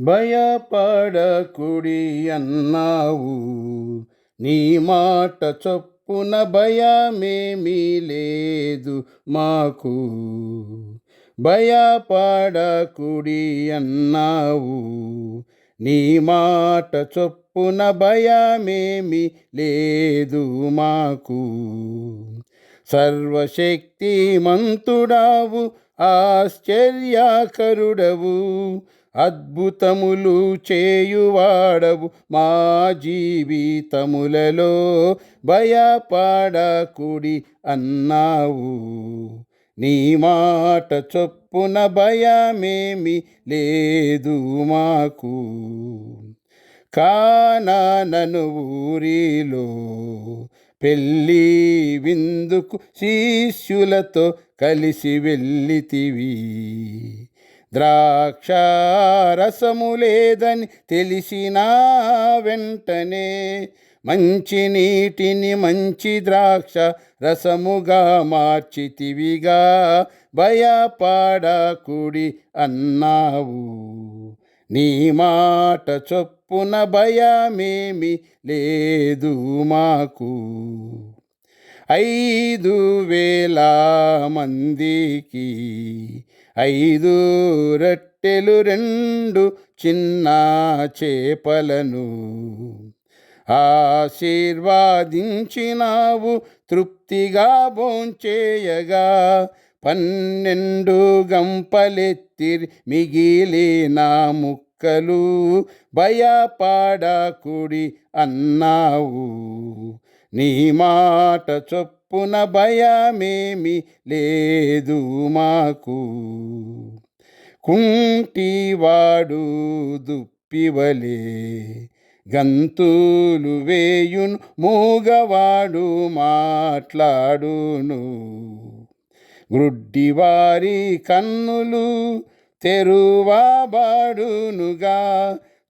భయపడకుడి అన్నావు నీ మాట చొప్పున భయమేమీ లేదు మాకు. భయపడకుడి అన్నావు నీ మాట చొప్పున భయమేమి లేదు మాకు. సర్వశక్తి మంతుడావు ఆశ్చర్యకరుడవు. అద్భుతములు చేయువాడవు మా జీవితములలో. భయపడకుడి అన్నావు. నీ మాట చొప్పున భయమేమి లేదు మాకు. కానానను ఊరిలో పెళ్ళి విందుకు శిష్యులతో కలిసి వెళ్ళితివి. ద్రాక్షారసము లేదని తెలిసిన వెంటనే మంచి నీటిని మంచి ద్రాక్ష రసముగా మార్చితివిగా భయపడకుడి అన్నావు. నీ మాట చొప్పున భయమేమి లేదు మాకు. ఐదు వేల మందికి ఐదు రొట్టెలు రెండు చిన్న చేపలను ఆశీర్వాదించినావు తృప్తిగా భోంచేయగా. పన్నెండు గంపలెత్తిరి మిగిలిన ముక్కలు భయపాడకుడి అన్నావు. నీ మాట చొప్పున భయమేమి లేదు మాకు. కుంటివాడు దుప్పివలే గంతులు వేయును మూగవాడు మాట్లాడును. గ్రుడ్డివారి కన్నులు తెరువాబాడునుగా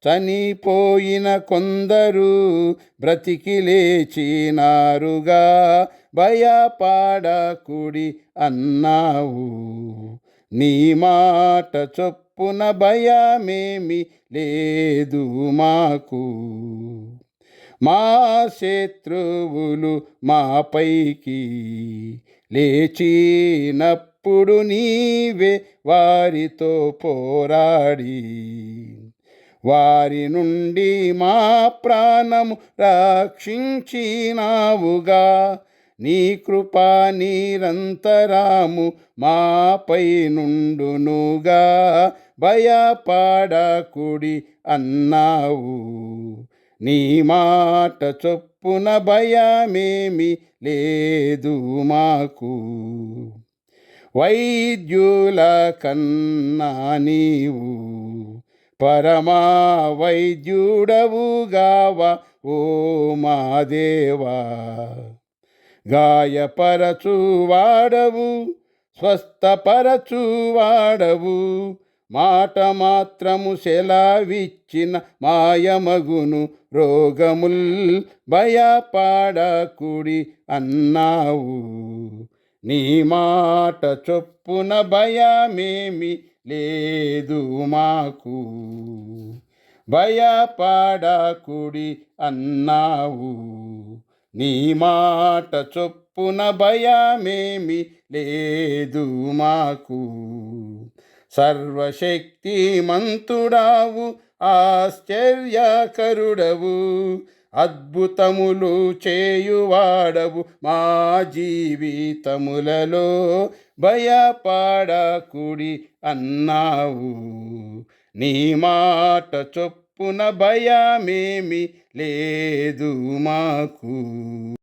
చనిపోయిన కొందరు బ్రతికి లేచినారుగా. భయపాడకుడి అన్నావు. నీ మాట చొప్పున భయమేమి లేదు మాకు. మా శత్రువులు మాపైకి లేచినప్పుడు నీవే వారితో పోరాడి. వారి నుండి మా ప్రాణము రక్షించినావుగా. నీ కృపా నిరంతరాము మాపై నుండునుగా. భయపడకుడి అన్నావు. నీ మాట చొప్పున భయమేమి లేదు మాకు. వైద్యుల కన్నా నీవు పరమా వైద్యుడవుగావా ఓ మా దేవా. గాయపరచువాడవు స్వస్థపరచువాడవు మాట మాత్రము సెలవిచ్చిన మాయమగును రోగముల్ భయపాడకుడి అన్నావు. నీ మాట చొప్పున భయమేమి? లేదు మాకు. భయపడకుడి అన్నావు. నీ మాట చొప్పున భయమేమి లేదు మాకు. సర్వశక్తిమంతుడావు ఆశ్చర్యకరుడవు. అద్భుతములు చేయువాడవు మా జీవితములలో. భయపడకుడి అన్నావు. నీ మాట చొప్పున భయమేమి లేదు మాకు.